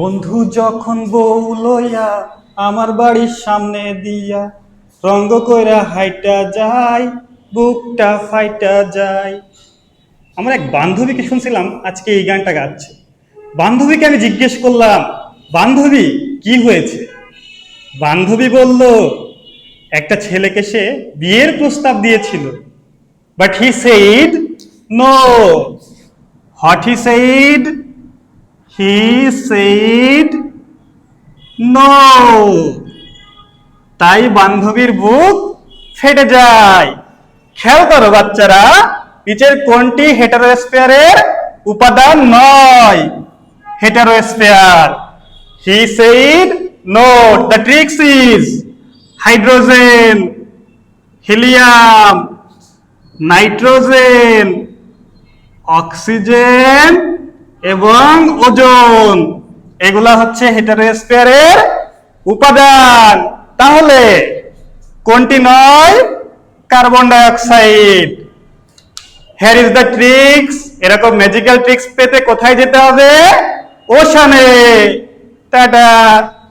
বন্ধু যখন বউ লইয়া আমার বাড়ির সামনে দিয়া রঙ্গ কইরা হাইটা যায়, বুকটা ফাইটা যায়। আমার এক বান্ধবীকে শুনছিলাম, আজকে এই গানটা গাচ্ছে। বান্ধবীকে আমি জিজ্ঞেস করলাম, বান্ধবী, কি হয়েছে? বান্ধবী বলল, একটা ছেলেকে সে বিয়ের প্রস্তাব দিয়েছিল। But he said no what he said he said no তাই বান্ধবীর বুক ফেটে যায়। খেয়াল করো বাচ্চারা, নিচের কোনটি হেটারোস্ফিয়ারের উপাদান নয়। Heterosphere he said no the tricks is hydrogen helium nitrogen oxygen এবং ওজন, এগুলা হচ্ছে হেটারোস্ফিয়ারের উপাদান। তাহলে কোনটি নয়? Carbon dioxide here is the tricks এরকম ম্যাজিক্যাল ট্রিক্স পেতে কোথায় যেতে হবে? ওশানে। টাটা।